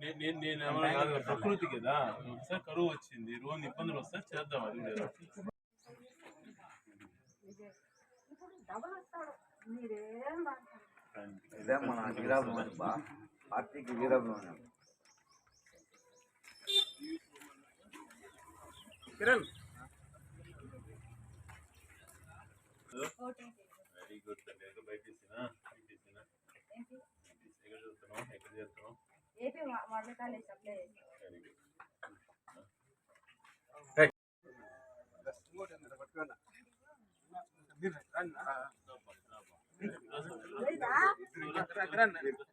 నేను నేను ఏమన్నా కాదు ప్రకృతి కదా. ఒకసారి కరువు వచ్చింది రోజు ఇబ్బందులు వస్తే చేద్దాం అది కూడా. ఇదే మన వీరాభిమాని బా పార్టీకి వీరాభిమాని వెరీ గుడ్ అండి ఎక్కడ బయట తీసినా? తీసినా? ఎక్కడ చూస్తున్నాం ఎక్కడ చేస్తున్నాం AP model college apply very good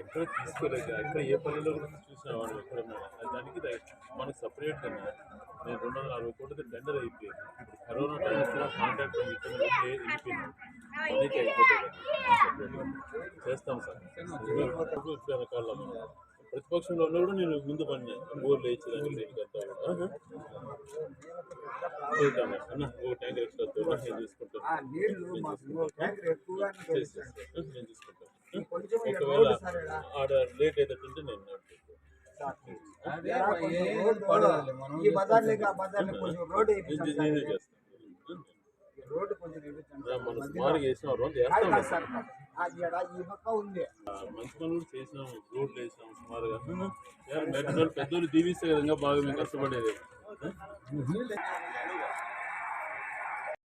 ఎక్కడ తీసుకోలేక ఎక్కడ ఏ పల్లెలో కూడా చూసిన వాడు ఎక్కడ దానికి దా- మనకు సపరేట్ నేను రెండు వందల అరవై కోట్లతో టెండర్ అయిపోయింది. కరోనా టైమ్స్లో కాంట్రాక్ట్ ఇక్కడ వెళ్ళిపోయింది? అయిపోతుంది. చేస్తాం సార్. మనం. ప్రతిపక్షంలో ఉన్నా కూడా నేను ముందు పని బోర్లు వేయించడానికి దీనికి అంతా కూడా. చూద్దాం అన్న ఓ ట్యాంకర్ ఎక్స్ట్రా నేను నేను ఒకవేళ ఆడ లేట్ అయ్యేటట్టుంటే నేను చేస్తాను కొంచెం కాదు కాదు సార్ ఈ పక్క ఉంది. మంచి పనులు కూడా చేసినాం రోడ్లు వేసినాం సుమారుగా. పెద్దోళ్ళు దీవిస్తే విధంగా బాగా మేము కష్టపడేది